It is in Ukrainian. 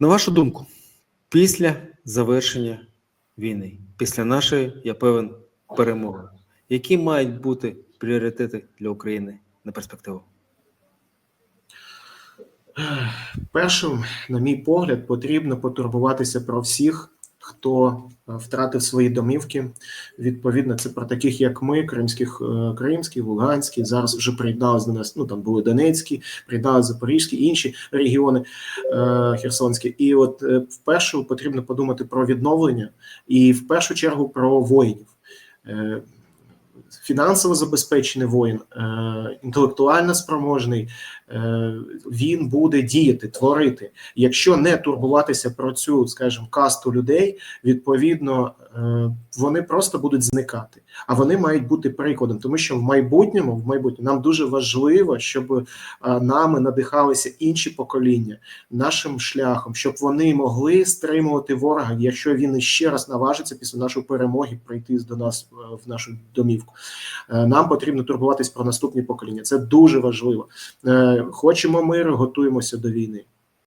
На вашу думку, після завершення війни, після нашої, я певен, перемоги, які мають бути пріоритети для України на перспективу? Першим, на мій погляд, потрібно потурбуватися про всіх, хто е, втратив свої домівки. Відповідно, це про таких, як ми, кримських, е, кримські, луганські. Зараз вже приєдналися до нас. Ну там були Донецькі, приєдналися Запорізькі, інші регіони е, Херсонські. І от е, вперше потрібно подумати про відновлення і в першу чергу про воїнів. Фінансово забезпечений воїн, е, інтелектуально спроможний, е, він буде діяти, творити. Якщо не турбуватися про цю, скажімо, касту людей, відповідно е, вони просто будуть зникати. А вони мають бути прикладом, тому що в майбутньому, в майбутньому нам дуже важливо, щоб нами надихалися інші покоління нашим шляхом, щоб вони могли стримувати ворога, якщо він іще раз наважиться після нашої перемоги прийти до нас в нашу домівку. Е, Нам потрібно турбуватись про наступні покоління. Це дуже важливо. Е, Хочемо миру, готуємося до війни.